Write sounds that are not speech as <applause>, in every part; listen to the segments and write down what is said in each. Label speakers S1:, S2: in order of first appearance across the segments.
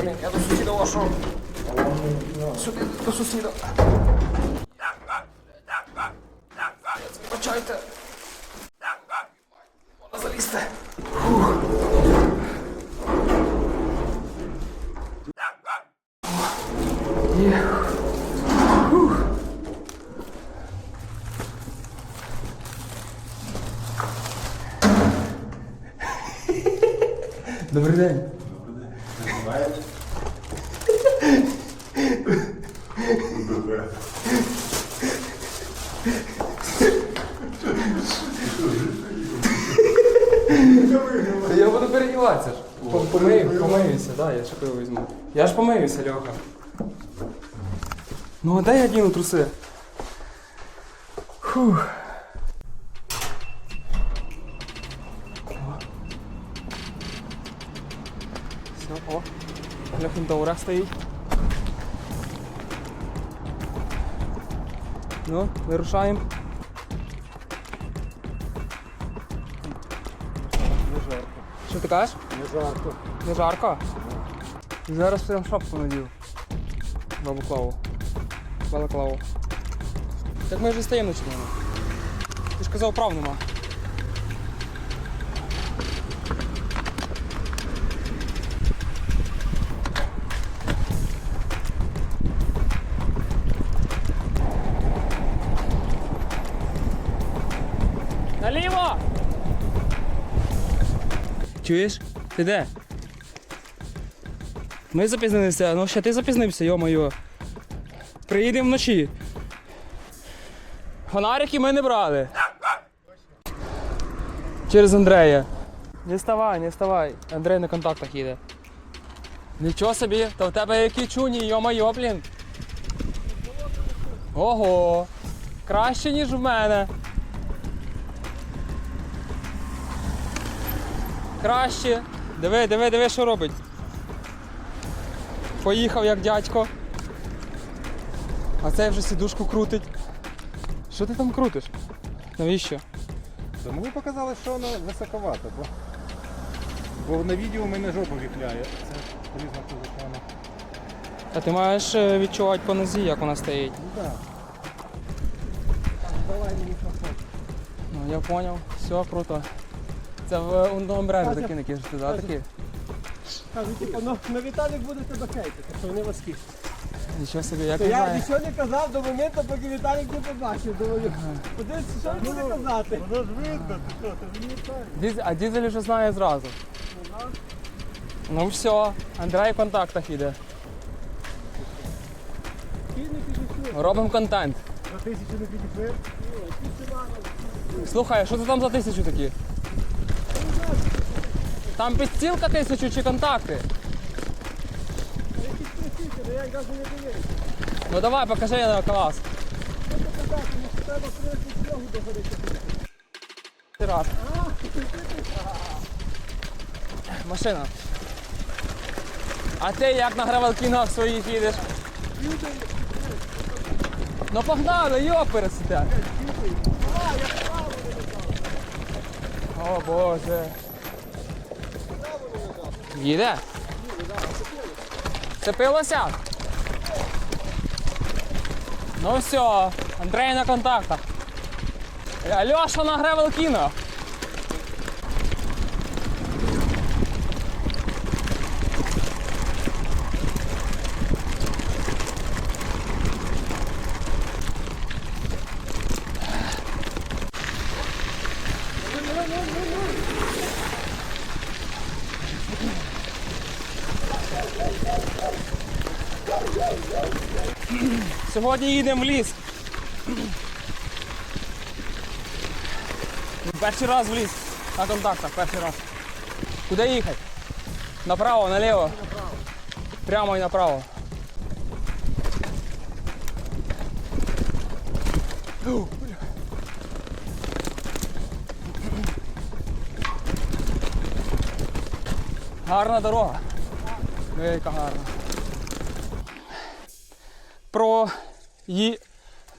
S1: Блін, я до сусіда вашого. Сюди, до сусіда. Переодіватися ж. Помию, помиюся, да, я ще пиво візьму. Я ж помиюся, Льоха. Ну, а дай я одіну труси. Фух. Все, о. Льохін Таурах стоїть. Ну, вирушаємо.
S2: Жарко.
S1: Що ти кажеш?
S2: Не жарко.
S1: Не жарко? Зараз прям шапку надів. Бабуклаву. Балаклаву. Так ми вже стаємо починаємо. Ти ж казав прав нема. Наліво! Чуєш? Ти де? Ми запізнилися, ну ще ти запізнився, йо-моє. Приїдемо вночі. Фонарики ми не брали. Через Андрея. Не вставай, не вставай. Андрей на контактах їде. Нічого собі, то в тебе які чуні, йо-моє, блін. Ого. Краще, ніж в мене. Краще. Диви, диви, диви, що робить. Поїхав як дядько. А цей вже сідушку крутить. Що ти там крутиш? Навіщо?
S2: Та мені показали, що воно високовато, бо, бо на відео мене жопа віхляє. Це признак закону.
S1: А ти маєш е, відчувати по нозі, як вона стоїть.
S2: Ну так. Давай мені.
S1: Ну, я зрозумів. Все круто. Це в ундовому бренді такі не кишете, да? Такі?
S3: Кажу, типу, ну, на Віталік буде тебе хейтити, що вони важкі.
S1: Нічого собі, як
S3: То
S1: не
S3: я
S1: знаю.
S3: нічого не казав до моменту, поки Віталік не побачив. Думаю, подивись, що він буде казати.
S2: Воно ж видно, ти що, ти мені так.
S1: Діз- А дізель вже знає зразу. Ну все, Андрей в контактах іде. Робимо контент.
S2: За тисячу не підійшли?
S1: Слухай, а що це там за тисячу такі? Там підстілка тисячу чи контакти?
S3: Я.
S1: Ну давай, покажи на клас. Раз. Машина. А ти як на гравелкінах своїх їдеш? Ну погнали, йо пересите. О боже. Їде? Цепилося? Ну все, Андрей на контактах. Льоша на гревелкіно. Сьогодні їдемо в ліс. Перший раз в ліс. На контактах, перший раз. Куди їхати? Направо, наліво? Прямо і направо. Гарна дорога. Яка гарна. Про її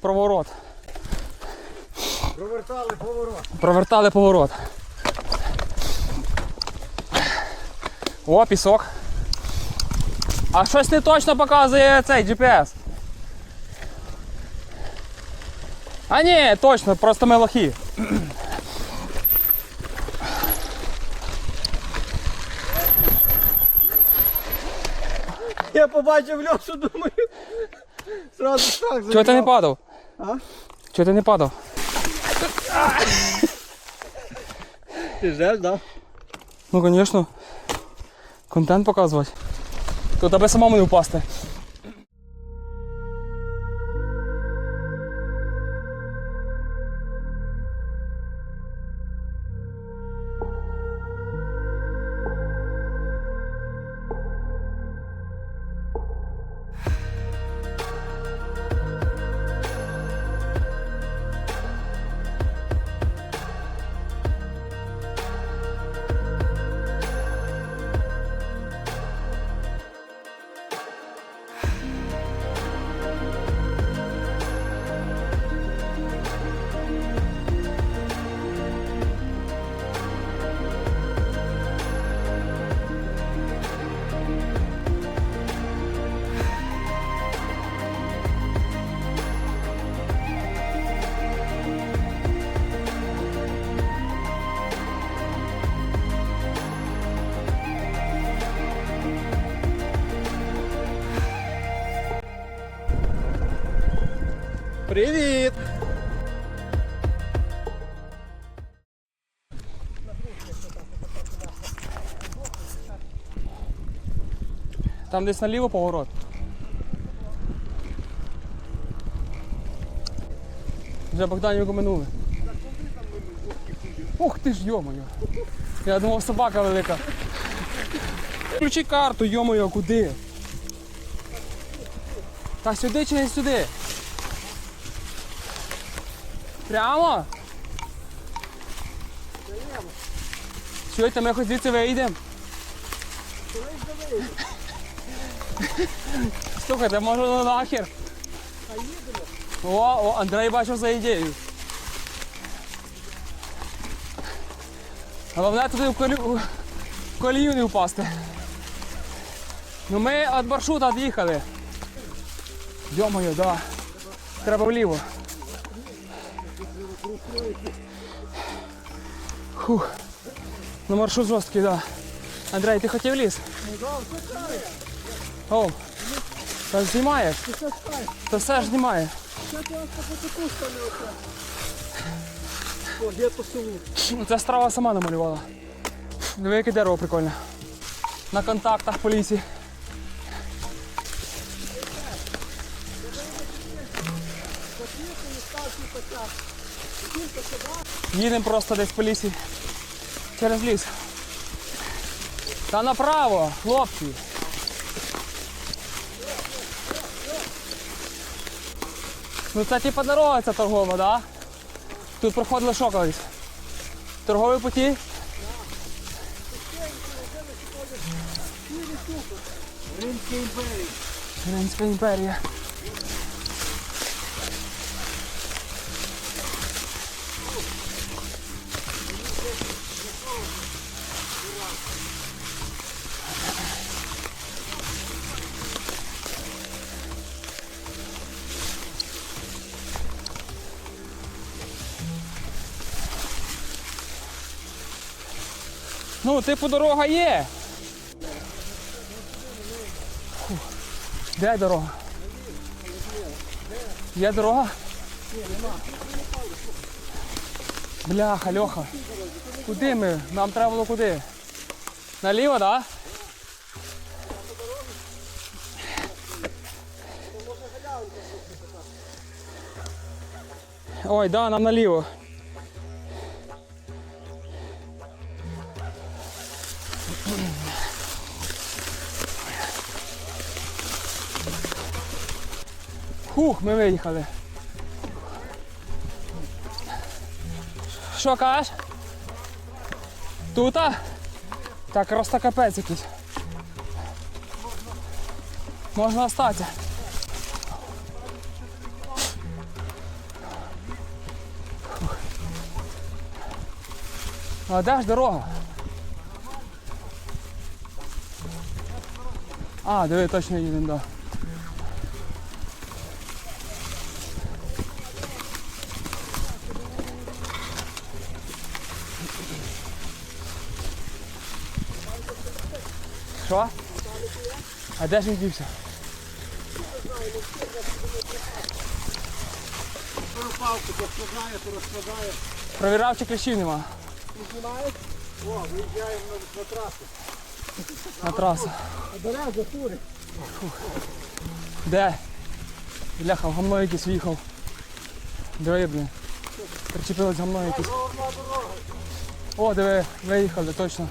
S1: проворот.
S2: Провертали поворот.
S1: Провертали поворот. О, пісок. А щось не точно показує цей GPS. А ні, точно, просто ми лохи.
S3: Я побачив Льошу, думаю. Сразу так
S1: Чого ти не падав?
S3: А?
S1: Чого ти не падав?
S3: Ти ждеш, да?
S1: Ну, звісно. Контент показувати. То тебе самому не впасти. Там десь наліво поворот. Вже Богданівку минули. Ух ти ж, йомою. Я думав, собака велика. Включи карту, йомою, куди? Та сюди чи не сюди? Прямо? Чуєте, ми хоч звідси вийдемо? <laughs> Слухайте, може ну нахер? О, о, Андрей бачив за ідею. Головне туди в колію, в колію не впасти. Ну ми від маршрута від'їхали. Йо-моє, да. Треба вліво. Фух. Ну маршрут жорсткий, да. Андрей, ти хотів ліс? О, та знімаєш? Та все ж знімає.
S3: Я по селу.
S1: Ну, Це страва сама намалювала. Диви, яке дерево прикольне. На контактах по лісі. Їдемо просто десь по лісі. Через ліс. Та направо, хлопці. Ну це типа дорога ця торгова, да? Тут проходили що колись? Торгові путі?
S3: Римська імперія.
S1: Римська імперія. Ну, типу, дорога є. Фух. Де дорога? Є дорога? Бляха, Льоха. Куди ми? Нам треба було куди? Наліво, так? Да? Ой, да, нам наліво. Хух, ми виїхали. Що кажеш? Тута? Так, просто капець якийсь. Можна остатися. А де ж дорога? А, диви, точно їдемо, да. Що? А де ж він дівся?
S2: Палку то складає, то розкладає.
S1: Нема
S2: О, виїжджаємо на, на трасу.
S1: на трасу.
S3: Береза, фури.
S1: Де? Бляха, гамно якийсь в'їхав. Диви, блін. Причепилось гамно якесь. О, диви, виїхали, точно.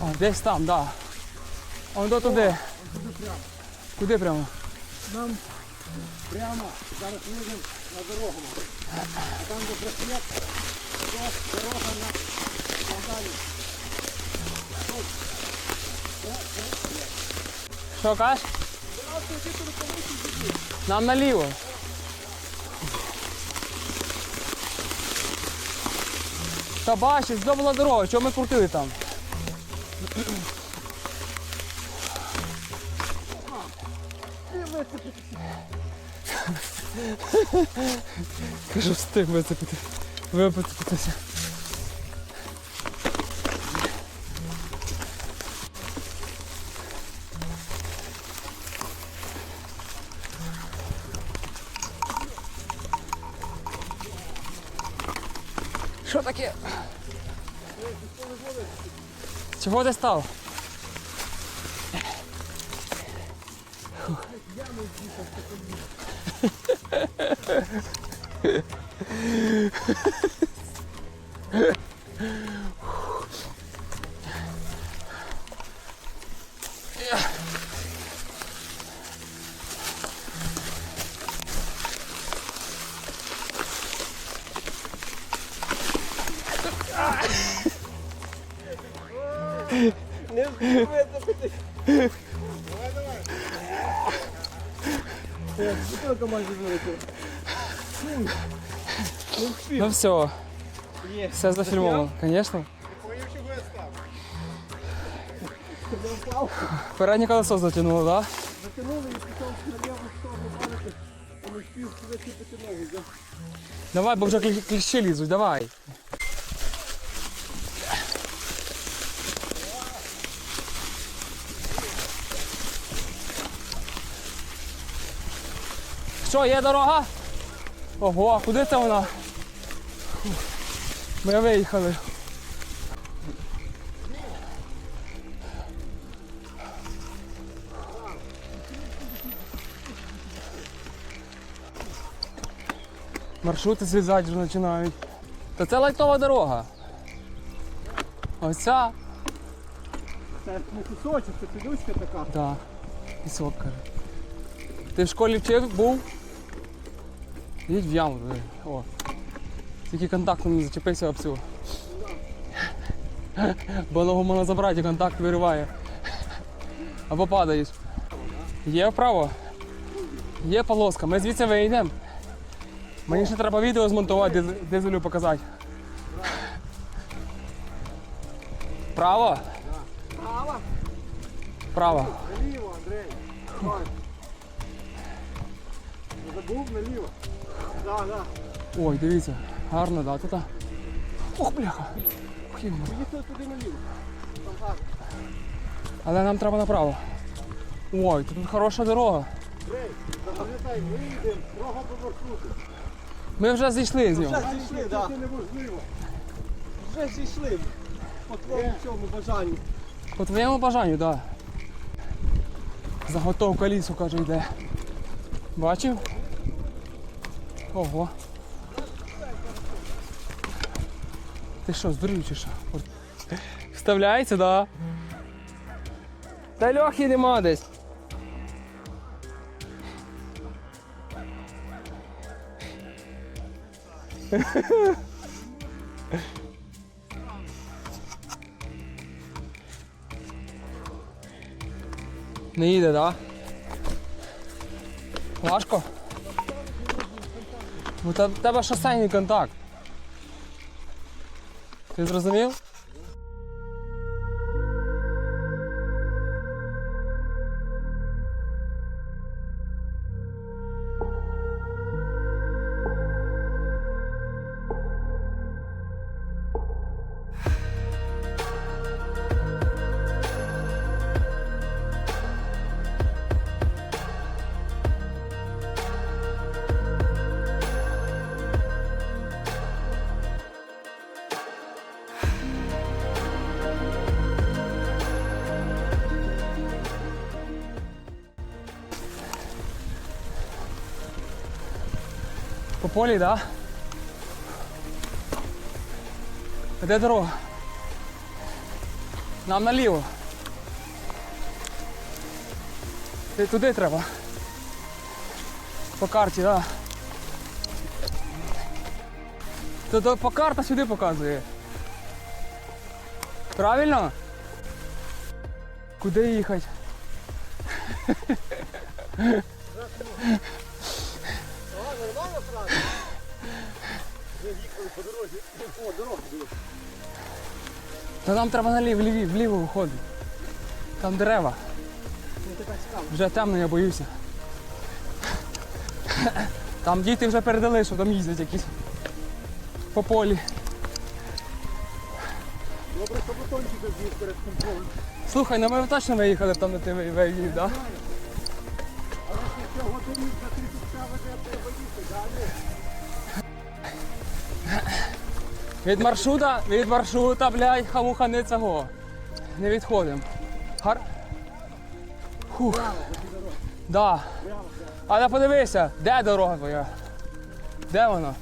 S1: О, десь там, да. Он до туди. Куди прямо?
S2: Нам прямо зараз їдемо на дорогу. А там де просвіт, дорога на Богдані.
S1: Що кажеш? Нам наліво. Та бачиш, здобула дорога, чого ми крутили там? Кажу, встиг вицепити. Випитися. Чого ти став?
S3: Не
S1: все, все зафільмовано, звісно. Переднє колесо затягнуло, так? Да?
S3: Затянули і пішов на ліву сторону падати, а не встиг да.
S1: Давай, бо вже клі- кліщі лізуть, давай. Що, є дорога? Ого, а куди це вона? Ми виїхали. Маршрути зрізати вже починають. Та це лайтова дорога. Ось ця.
S3: Це не кусочок, це підучка така.
S1: Да. Пісок каже. Ти в школі вчив був? Їдь в яму. О. Тільки контактом не зачепився об цю. Бо ногу можна забрати, контакт вириває. Або падаєш. Є вправо? Є полоска. Ми звідси вийдемо. Мені ще треба відео змонтувати, диз- дизелю показати. Право?
S3: Права.
S1: Право.
S2: Наліво, Андрей. Давай. Забув наліво. Да, да.
S1: Ой, дивіться, гарно, да, тут. Ох, бляха.
S3: Туди наліво. Там гарно.
S1: Але нам треба направо. Ой, тут хороша дорога.
S2: Запам'ятай, ми йдемо строго по маршруту.
S1: Ми вже зійшли з нього.
S3: Вже зійшли,
S2: Це неможливо.
S3: Вже зійшли. По твоєму цьому бажанню.
S1: По твоєму бажанню, так. Да. Заготовка лісу, каже, йде. Бачив? Ого. Ти що, здурів чи що? Вставляється, да. Та льохи нема десь. Не їде, так? Да? Важко? Ну, Бо тебе шосейний контакт. Ти зрозумів? Полі, так? Да? Де дорога? Нам наліво. Ти туди треба. По карті. Да. То по карта сюди показує. Правильно? Куди їхати? <laughs>
S3: їхали по дорозі. О, дорога була.
S1: Та нам треба наліво, вліві, вліво виходити. Там дерева. Вже темно, я боюся. Там діти вже передали, що там їздять якісь по полі.
S3: Добре, що бутончик з'їв перед контролем.
S1: Слухай, ну ми точно виїхали там, де ти виїхав, так? Від маршрута, від маршрута, блядь, хамуха не цього. Не відходимо. Гар... Фух. Да. Але подивися, де дорога твоя? Де вона?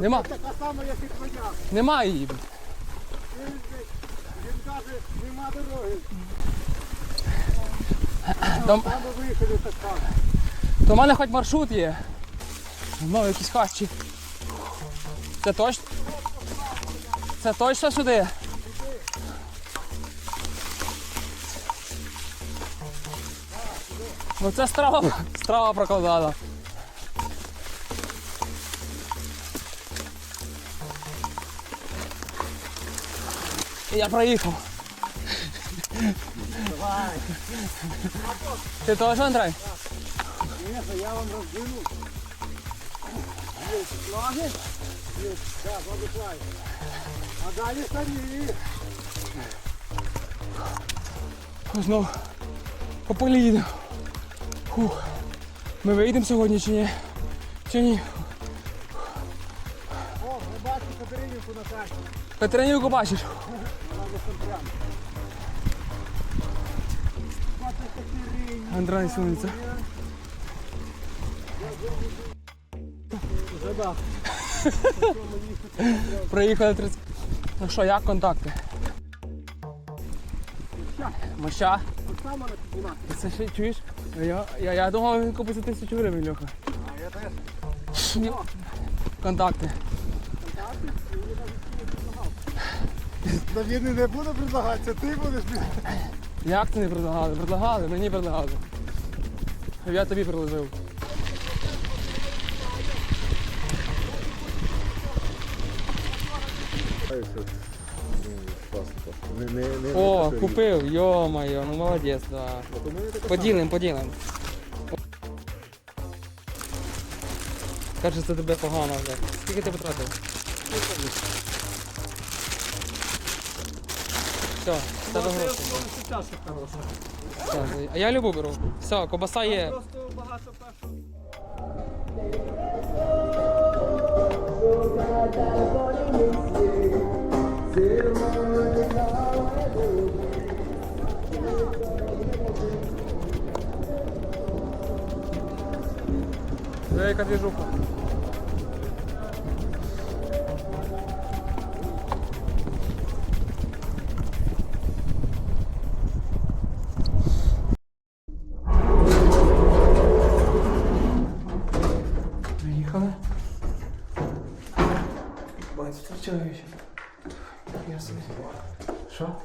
S1: Нема,
S3: Така сама, як і твоя.
S1: нема її.
S3: Він, каже, нема дороги.
S1: Там,
S3: Там ми виїхали так само.
S1: то в мене хоч маршрут є. Ну, якісь хащі. Це точно? Це точно сюди? Ну це страва, страва прокладала. Я проїхав.
S3: Давай.
S1: Ти теж, Андрей?
S3: Ні, я вам флаги. Є, так, ладно. А далі самі.
S1: Знов по полі їдемо. Фух. Ми вийдемо сьогодні чи ні? Чи ні?
S3: О, ми бачимо Катеринівку на карті.
S1: Петренівку бачиш?
S3: Вона десь там <laughs>
S1: Проїхали 30. Ну що, як контакти? Моща? Це ще чуєш? Я, я, я думав, він купить за тисячу гривень, Льоха.
S3: А я теж.
S1: Ні. Контакти.
S3: Та він не буде предлагатися, ти будеш.
S1: Як ти не предлагали? Предлагали, мені предлагали. Я тобі предложив.
S3: Не, не, не,
S1: О, купив, йо-моє, ну молодець, да. Поділим, поділим. Каже, це тебе погано вже. Скільки ти потратив? Все, в тебе гроші.
S4: Хороша.
S1: Все, А я любу беру. Все, кобаса є.
S4: Просто багато першого.
S1: Яка движуха. чуєш? Я собі. Що?